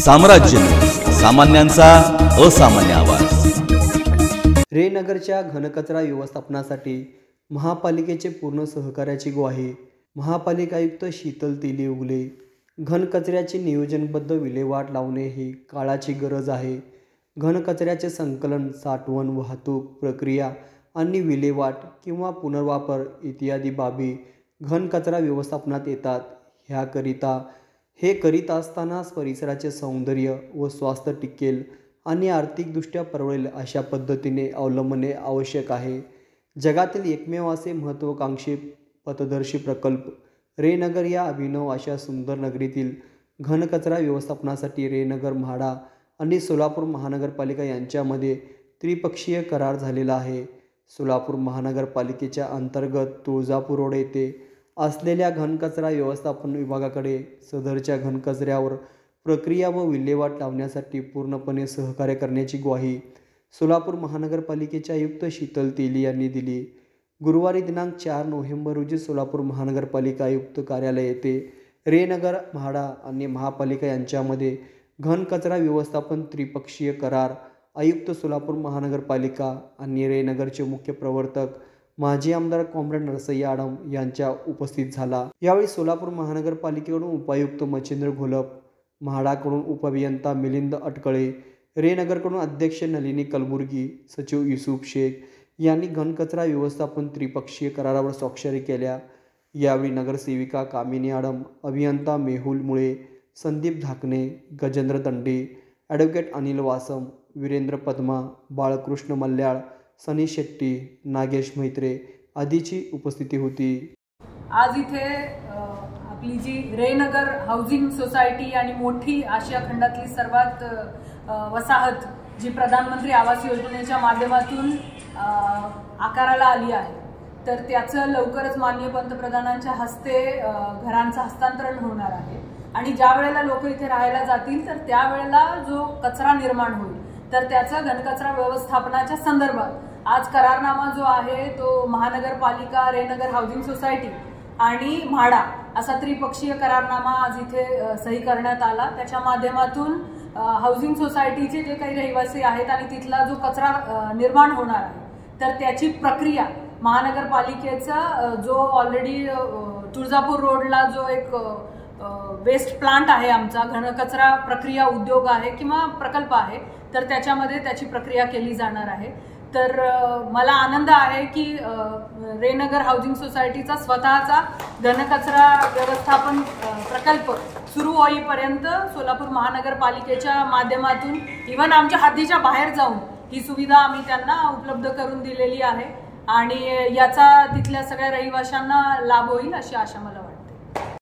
साम्राज्य. सामान्यांचा असामान्य आवाज. रेनगरच्या घनकचरा व्यवस्थापनासाठी महापालिकेचे पूर्ण सहकार्याची ग्वाही. महापालिका आयुक्त शीतल तेली उगले घनकचऱ्याची नियोजनबद्ध विल्हेवाट लावणे ही काळाची गरज आहे. घनकचऱ्याचे संकलन साठवण वाहतूक प्रक्रिया आणि विल्हेवाट किंवा पुनर्वापर इत्यादी बाबी घनकचरा व्यवस्थापनात येतात. ह्याकरिता हे करीत असतानाच परिसराचे सौंदर्य व स्वास्थ्य टिकेल आणि आर्थिकदृष्ट्या परवडेल अशा पद्धतीने अवलंबणे आवश्यक आहे. जगातील एकमेव असे महत्त्वाकांक्षी पथदर्शी प्रकल्प रेनगर या अभिनव अशा सुंदर नगरीतील घनकचरा व्यवस्थापनासाठी रेनगर म्हाडा आणि सोलापूर महानगरपालिका यांच्यामध्ये त्रिपक्षीय करार झालेला आहे. सोलापूर महानगरपालिकेच्या अंतर्गत तुळजापूर रोड येथे असलेल्या घनकचरा व्यवस्थापन विभागाकडे सदरच्या घनकचऱ्यावर प्रक्रिया व विल्हेवाट लावण्यासाठी पूर्णपणे सहकार्य करण्याची ग्वाही सोलापूर महानगरपालिकेचे आयुक्त शीतल तेली यांनी दिली. गुरुवारी दिनांक चार नोव्हेंबर रोजी सोलापूर महानगरपालिका आयुक्त कार्यालय येथे रेनगर म्हाडा आणि महापालिका यांच्यामध्ये घनकचरा व्यवस्थापन त्रिपक्षीय करार आयुक्त सोलापूर महानगरपालिका आणि रेनगरचे मुख्य प्रवर्तक माजी आमदार कॉम्रेड नरसय्या आडम यांच्या उपस्थित झाला. यावेळी सोलापूर महानगरपालिकेकडून उपायुक्त मच्छिंद्र घोलप म्हाडाकडून उपअभियंता मिलिंद अटकळे रेनगरकडून अध्यक्ष नलिनी कलबुर्गी सचिव युसुफ शेख यांनी घनकचरा व्यवस्थापन त्रिपक्षीय करारावर स्वाक्षरी केल्या. यावेळी नगरसेविका कामिनी आडम अभियंता मेहुल मुळे संदीप धाकणे गजेंद्र दंडे ॲडव्होकेट अनिल वासम वीरेंद्र पद्मा बाळकृष्ण मल्याळ सनी शेट्टी नागेश मैत्रे आदीची उपस्थिती होती. आज इथे आपली जी रेनगर हाऊसिंग सोसायटी आणि मोठी आशिया खंडातली सर्वात वसाहत जी प्रधानमंत्री आवास योजनेच्या माध्यमातून आकाराला आली आहे तर त्याचं लवकरच माननीय पंतप्रधानांच्या हस्ते घरांचं हस्तांतरण होणार आहे. आणि ज्या वेळेला लोक इथे राहायला जातील तर त्यावेळेला जो कचरा निर्माण होईल तर त्याचं घनकचरा व्यवस्थापनाच्या संदर्भात आज करारनामा जो आहे तो महानगरपालिका रेनगर हाऊसिंग सोसायटी आणि म्हाडा असा त्रिपक्षीय करारनामा आज इथे सही करण्यात आला. त्याच्या माध्यमातून हाऊसिंग सोसायटीचे जे काही रहिवासी आहेत आणि तिथला जो कचरा निर्माण होणार आहे तर त्याची प्रक्रिया महानगरपालिकेचा जो ऑलरेडी तुळजापूर रोडला जो एक वेस्ट प्लांट आहे आमचा घनकचरा प्रक्रिया उद्योग आहे किंवा प्रकल्प आहे तर त्याच्यामध्ये त्याची प्रक्रिया केली जाणार आहे. तर मला आनंद आहे की रेनगर हाऊसिंग सोसायटीचा स्वतःचा घनकचरा व्यवस्थापन प्रकल्प सुरू होईपर्यंत सोलापूर महानगरपालिकेच्या माध्यमातून इव्हन आमच्या हद्दीच्या बाहेर जाऊन ही सुविधा आम्ही त्यांना उपलब्ध करून दिलेली आहे. आणि याचा तिथल्या सगळ्या रहिवाशांना लाभ होईल अशी आशा मला